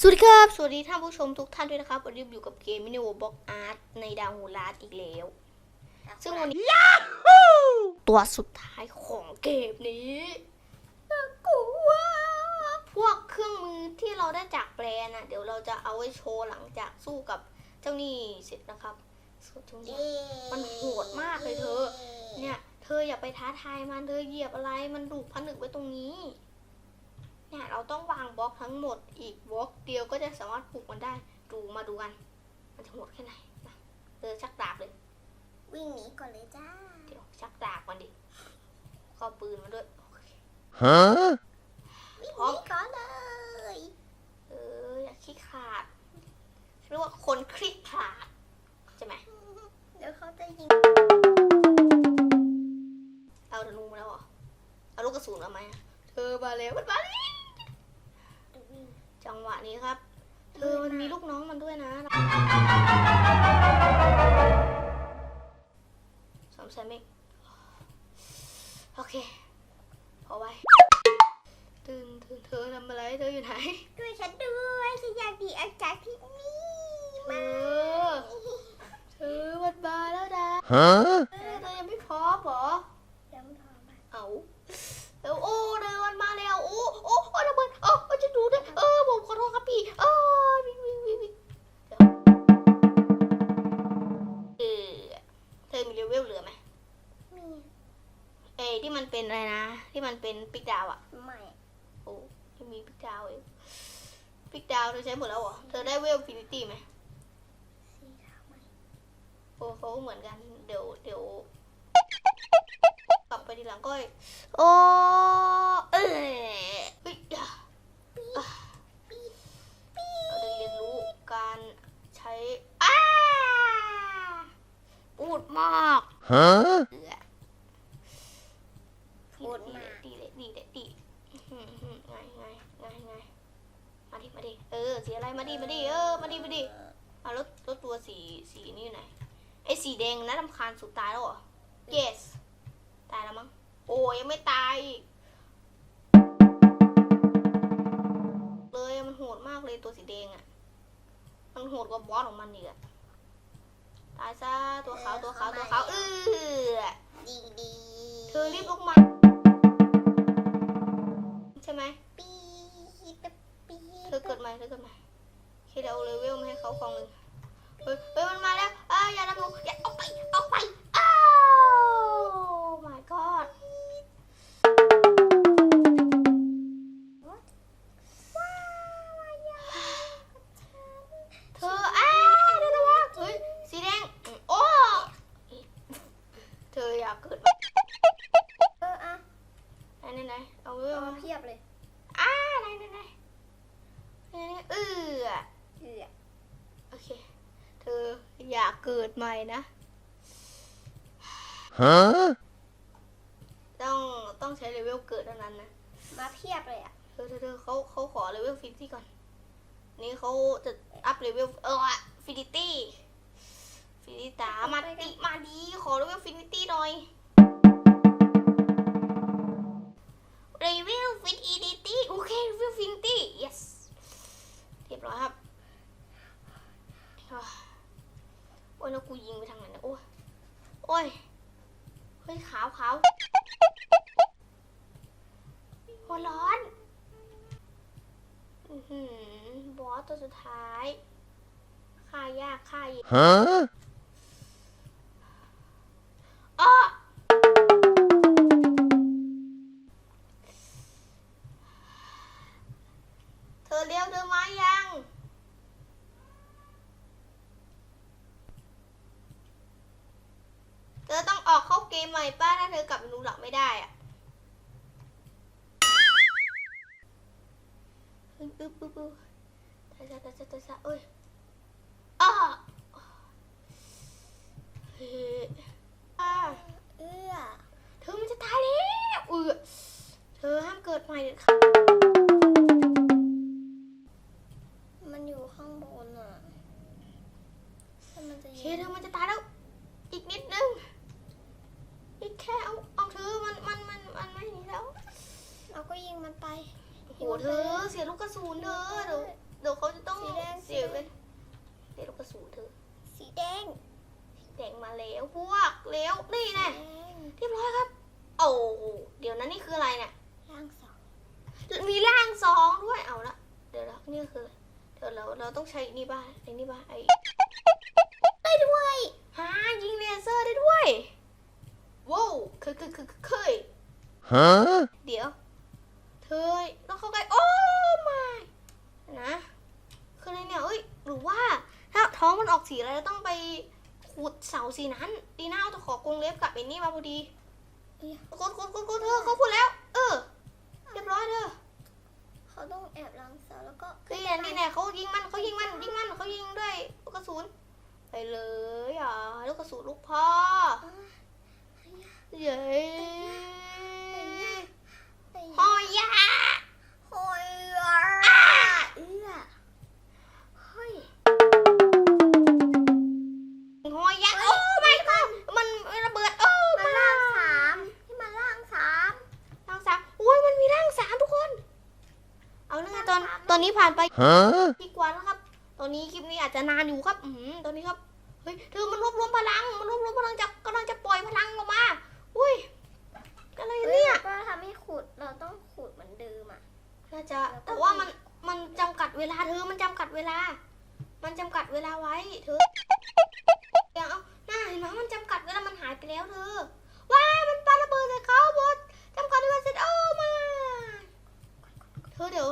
สวัสดีครับ สวัสดีท่านผู้ชมทุกท่านด้วยนะครับวันนี้อยู่กับเกมมินิโอบ็อกอาร์ตในดาวฮูลาดอีกแล้ว ซึ่งวันนี้ ตัวสุดท้ายของเกมนี้น่ากลัวพวกเครื่องมือที่เราได้จากแบรนด์น่ะเดี๋ยวเราจะเอาไว้โชว์หลังจากสู้กับเจ้านี่เสร็จนะครับส่วนตรงนี้มันโหดมากเลยเธอ เนี่ย เธออย่าไปท้าทายมันเธอเหยียบอะไรมันดูกผนึกไว้ตรงนี้ เนี่ยเราต้องวางบล็อกทั้งหมดอีกบล็อกเดียวก็จะสามารถปลูกมันได้ดูมาดูกัน มันจะโหดแค่ไหนมาเออชักดาบเลย วิ่งหนีก่อนเลยจ้า เดี๋ยวชักดาบมันดิก็ปืนมาด้วยโอเค Huh? วิ่งพหร้อนีมก่อนเลยเอออย่าขี้ขลาดเรียกว่าคนคลิกขลาดใช่ไหมเดี๋ยวเขาจะยิงเอาธนูมาแล้วเหรอเอาลูกกระสุนมาไหมอะเธอมาแล้วมันมาแล้วจังหวะ นี้ครับเธอมันมีลูกน้องมันด้วยนะสามแสนเมกโอเคพอไว้ตื่นตื่นเธอทำอะไรเธออยู่ไหนด้วยฉันด้วยฉันอยากดีออกจากที่นี่เธมาอเธอวันบาแล้วนะ Huh? เมันเป็นปิกดาวอะใหม่โอ้ที่มีปิกดาวเองปิกดาวเธอใช้หมดแล้วเหรอเธอได้เวลฟินิตี้ไหมสีขาวใหม่โอ้เขาเหมือนกันเดี๋ยวเดี๋ยวกลับไปทีหลังก็โอ้เอ้ยเฮ้ยอะอะเราได้เรียนรู้การใช้อ้าพูดมาก Huh? เอือพูดมากดีเลยดีเลยดีอื้อหือหือไงไงไงไงมา ดิมาดิเออสีอะไรมาดิมาดิเออมาดิมาดิเอาแล้วแล้วตัวสีสีนี่อยู่ไหนไอ้สีแดงน่ารำคาญสุดตายแล้วเหรอ yes ตายแล้วมั้งโอ้ยยังไม่ตายอีกเลยอะมันโหดมากเลยตัวสีแดงอะ มันโหดกว่าบอสของมันอีกอะตายซะตัวขาวตัวขาวตัวขาวเออดีดีเธอรีบลุกมาใช่ไหมปีดปี เธอเกิดใหม่เธอเกิดใหม่เคเดเอาเลเวลมาให้เขากองหนึ่งเฮ้ยเฮ้ยมันมาแล้วอ้าอย่าทำหนูอย่าเอาไปเอาไปอ้าว my god เกิดใหม่นะ Huh? ต้องต้องใช้เลเวลเกิดเท่านั้นนะมาเพียบเลยอะเธอเธอเธอเขาเขาขอเลเวลฟินิตี้ก่อน นี่เขาจะอัพเลเวลเออฟินิตี้ฟินิตามาดิมาดีขอเลเวลฟินิตี้หน่อยเลเวลฟินิตี้โอเคเลเวลฟินิตี้ yes เรียบร้อยครับอ่าโอ้ยแล้วกูยิงไปทางไหนนะโอ้ยโอ้ยเฮ้ยขาวขาวหัวร้อนอือหือบอสตัวสุดท้ายฆ่ายากฆ่าเย็น ออกเข้าเกมใหม่ป้าถ้าเธอกลับเมนูหลักไม่ได้อะปึ๊บปึ๊บปึ๊บปึ๊บตายซะตายซะตายซะเอ้ยอ้าเฮ้ยอ้าเอื้อเธอมันจะตายแล้วเออเธอห้ามเกิดใหม่เด็ดขาด มันอยู่ข้างบนอะถ้ามันจะ โอเค ยิง เธอมันจะตายแล้ว อีกนิดนึง อีกแค่เอาเอาเธอมันมันมันมันไม่หนีแล้ว เราก็ยิงมันไป โอ้โหเธอเสียลูกกระสุนเธอเดี๋ยวเดี๋ยวเขา เสียเลยเดี๋ยวลูกกระสุนเธอ สี แดงแดงมาแล้วพวกเร็วนี่แดแน่งเรียบร้อยครับ โอ้เดี๋ยวนั้นนี่คืออะไรเนี่ยร่างสองมีร่างสองด้วยเอาละเดี๋ยวนะนี่คืออะไรเดี๋ยวเราเราต้องใช้นี่บ้างไอ้นี่บ้างไอ้ได้ด้วยฮายิงเลเซอร์ได้ด้วยว้าวเคยเคยเคยเคย Huh? เดี๋ยวเธอต้องเข้าใกล้โอ้ไม่นะ คืออะไรเนี่ย เอ้ย หรือว่า ถ้าท้องมันออก สีอะไรเราต้องไปขุดเสาสีนั้นดีน่าเอาตะขอกรงเล็บกับไอ้นี่มาพอดีเอ้ยกดกดกดกดเธอเขาพูดแล้ว เออเรียบร้อยเธอเขาต้องแอบรังเสาแล้วก็คืออย่างนี้เนี่ยเขายิงมันเขายิงมันยิงมันเขายิงด้วยลูกกระสุนไปเลยอะลูกกระสุนลูกพ่ออ่าเย้ อนนี้ผ่านไป Huh? กี่กว่าแล้วครับ ตอนนี้คลิปนี้อาจจะนานอยู่ครับ อืมตอนนี้ครับ เฮ้ย เธอมันรวบรวมพลัง มันรวบรวมพลังจะกำลังจะปล่อยพลังออกมา อุ้ย อะไรเฮ้ยเนี่ยก็ทำให้ขุด เราต้องขุดเหมือนเดิมอะ น่าจะ แต่ว่ามัน มันจำกัดเวลาเธอ มันจำกัดเวลา มันจำกัดเวลาไว้ เธอเดี๋ยวเอาหน้าเห็นไหมมันจำกัดเวลา มันหายไปแล้วเธอ ว้ายมันปาระเบิดใส่เขาหมดจำกัดเวลาเสร็จโอ้มา เธอเดี๋ยว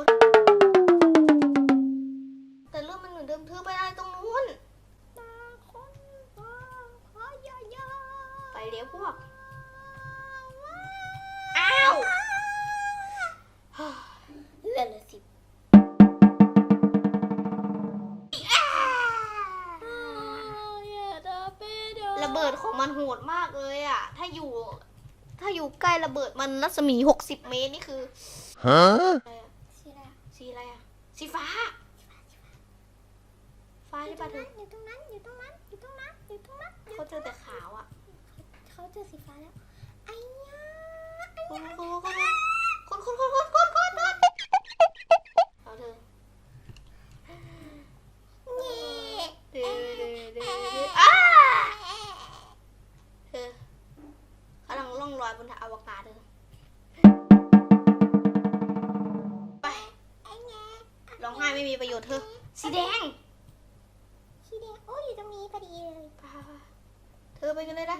อยู่ใกล้ระเบิดมันรัศมีหกสิบเมตรนี่คือ Huh? อะไรอะสีอะไรอะสีอะไรอะสีฟ้า ฟ้าอยู่ใช่ตรปะงเธนั้อนอยู่ตรงนั้นอยู่ตรงนั้นอยู่ตรงนั้นอยู่ตรงนั้นเขาเจอแต่ขาวอะเขาเจอสีฟ้าแล้วไอ้ยาคนคนคนคนคนคนคนคนคนเอาเธอเงี้ยเด้เด้เด้ สีแดง สีแดงโอ้ยอยู่ตรงนี้พอดีเลยไปๆเธอไปกันเลยนะ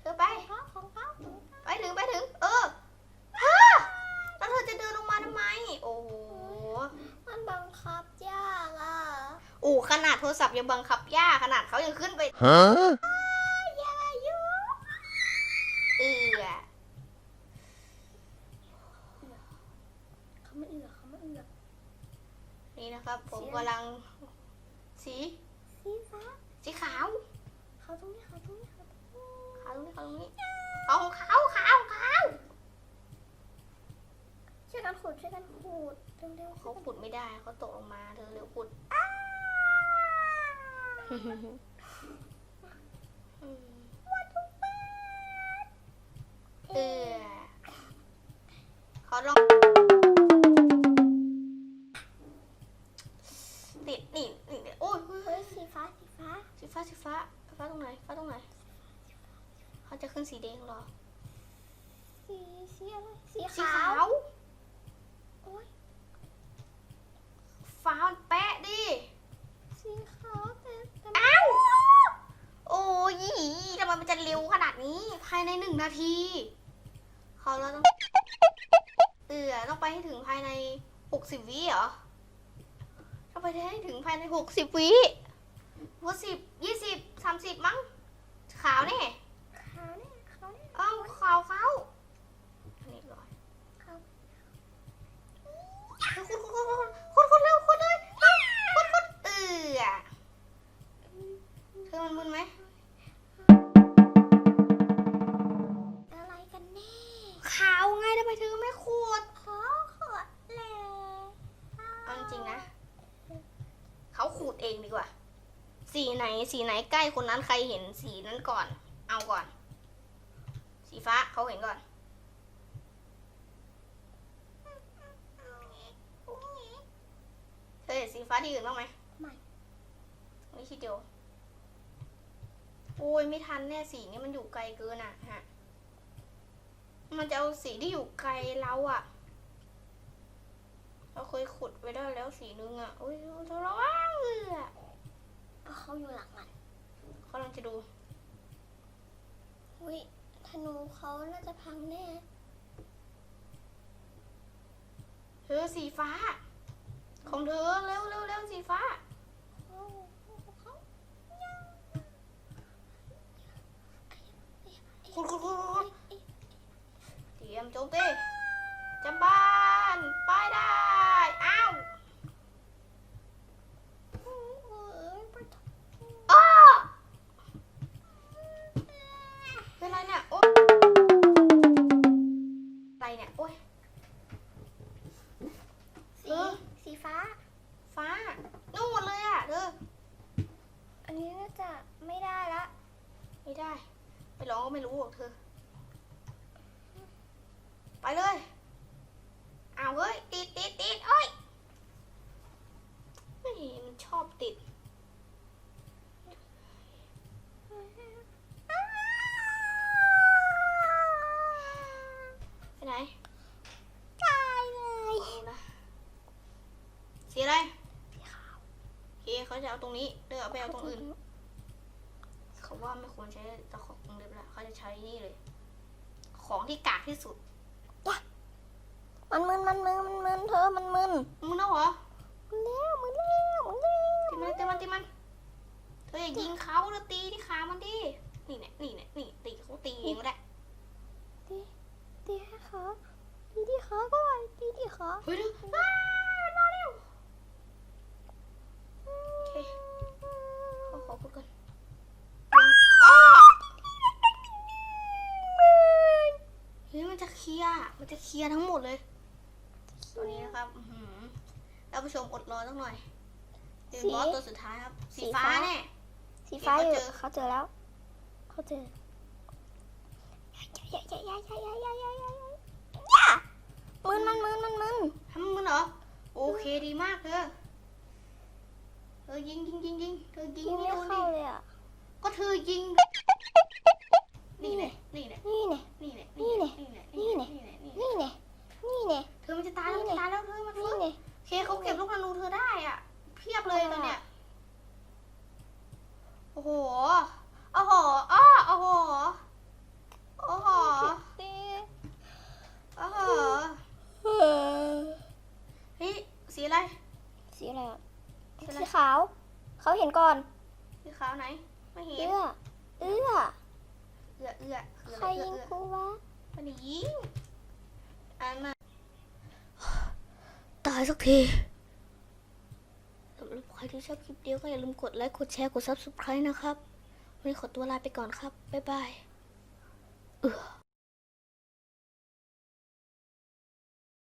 เธอไปของเขาของเขาของเขาไปถึงไปถึง เออเธอแล้วเธอจะเดินลงมาทำไม โอ้โห มันบังคับยากอะ โอ้ขนาดโทรศัพท์ยังบังคับยากขนาดเขายังขึ้นไป Huh? ยาอยู่ เอือ เขาไม่เอือกเขาไม่เอือก นี่นะครับ ผมกำลัง สี สีฟ้า สีขาว เขาตรงนี้เขาตรงนี้เขาตรงนี้ ขาวตรงนี้ขาวตรงนี้ขาวของขาวขาวขาว ช่วยกัน ขูดช่วยกันขูดเร็วๆเขาขุดไม่ได้เขาตกลงมาเธอเร็วขุดอืมเออเขาลองติดนี่นี่โอ้ยเฮ้ยเฮ้ยสีฟ้าสีฟ้าสีฟ้าสีฟ้าฟ้าตรงไหนฟ้าตรงไหนเขาจะขึ้นสีแดงเหรอสีสีอะไรสีสีขาขาววโอ้ย ฟ้ามันแปะดิ สีขาวแต่แต่อ้าว โอ้ยทำไมมันจะเร็วขนาดนี้ ภายในหนึ่งนาที เขาเราต้อง เออต้องไปให้ถึงภายในหกสิบวิเหรอ ต้องไปให้ถึงภายในหกสิบวิหัวสิบยี่สิบสามสิบมั้ง ขาวแน่ขาวเนี่ยขาวเนี่ยเอ้าขาวเขาอันนี้ร้อย ขาว คนคนคนคนคนคนเร็วคนเลยเร็วคนคนเอือเธอมันมึนไหมอะไรกันแน่ขาวไงทำไมเธอไม่ขวดขอขอดเลยเอาจริงๆนะ เขาขูดเองดีกว่า สีไหนสีไหนใกล้คนนั้นใครเห็นสีนั้นก่อน เอาก่อน สีฟ้าเขาเห็นก่อน เธอเห็นสีฟ้าที่อื่นบ้างไหมเไม่นี่ทีเดียวโอ้ยไม่ทันแน่สีนี้มันอยู่ไกลเกินอะฮะ มันจะเอาสีที่อยู่ไกลเราอะ เราเคยขุดไว้ได้แล้วสีนึงอะโอ้ยเราระวังเลยอะเอาเขาอยู่หลังมันเขากำลังจะดูอุ้ยธนูเขาน่าจะพังแน่เธอสีฟ้า ของเธอเร็วเร็วเร็วสีฟ้าเขาเขาขุดขุดขุดขุดเตรียมโจมตีจำบ้านไปได้ อ้าวเอ้ยปะทุอ้อเป็นไรเนี่ย โอ๊ยอะไรเนี่ย โอ้ยสีเออ สีฟ้า ฟ้านู่นเลยอะเธออันนี้น่าจะไม่ได้ละ ไม่ได้ ไปร้องก็ไม่รู้หรอกเธอ ไปเลยอ้าวเฮ้ยติดติดติดเอ้ยไม่มันชอบติด ไปไหน ตายเลย เอานะสีอะไรสีขาวโอเค เขาจะเอาตรงนี้เดินเอาไปเอาตรงอื่น เขาว่าไม่ควรใช้ตะขอวงเล็บละเขาจะใช้นี่เลย ของที่กากที่สุด มันมึนมันมึนมันมึนเธอมันมึนมึงเอาเหรอมันแล้วมันแล้วมันแล้วตีมันตีมันตีมัน เธออย่ายิงเขาเธอตีที่ขามันดิ นี่เนี่ยนี่เนี่ยนี่ตีเขาตีเองก็ได้ตีตีให้ขาตีที่ขาก็ได้ตีที่ขาเฮ้ยเธออ้าวมันมาเร็วโอเคขอขอพูดก่อนอ้าวเฮ้ยมันจะเคลียร์ มัน จะเคลียร์ทั้งหมดเลย ตัวนี้นะครับอื้อหือท่านผู้ชมอดรอสักหน่อยเป็นบอสตัวสุดท้ายครับ สีฟ้าแน่สีฟ้าอเดี๋ยู่ยวเขาเจอเขาเจอแล้ว เขาเจออย่าอย่าอย่าอย่าอย่าอย่าอย่าอย่าอย่าอย่ามึนมันมึนมันมึนทำมึงเหรอ โอเคดีมากเธอเธอยิงยิงยิงยิงเธอยิงยิงไม่ไม่โดนดิเข้าเลยอะก็เธอยิง นี่แหละนี่แหละ นี่เนี่ย นี่แหละ นี่แหละ นี่แหละ นี่แหละ นี่แหละนี่แหละ นี่เนี่ยนี่เนี่ย เธอมันจะตายแล้วมันจะตายแล้วเธอมัน นี่ ฟื้น เนี่ย โอเคเขาเก็บลูกธนูเธอได้อะ เพียบเลยตอนเนี้ย โอ้โห โอ้โหอ้อโอ้โห โอ้โห ตี โอ้โห เออ เฮ้ยสีอะไร สีอะไรอะ สีอะไร สีขาว เขาเห็นก่อนสีขาวไหน ไม่เห็น เอื้อ เอื้อ เอื้อเอื้อคือใครอะไรเอื้อยิงเอื้อกูวะ มันยิงอันน่ะตายสักทีสำหรับใครที่ชอบคลิปเดียวก็อย่าลืมกดไลค์ กดแชร์ กด subscribe นะครับ วันนี้ขอตัวลาไปก่อนครับ บ๊ายบาย เออ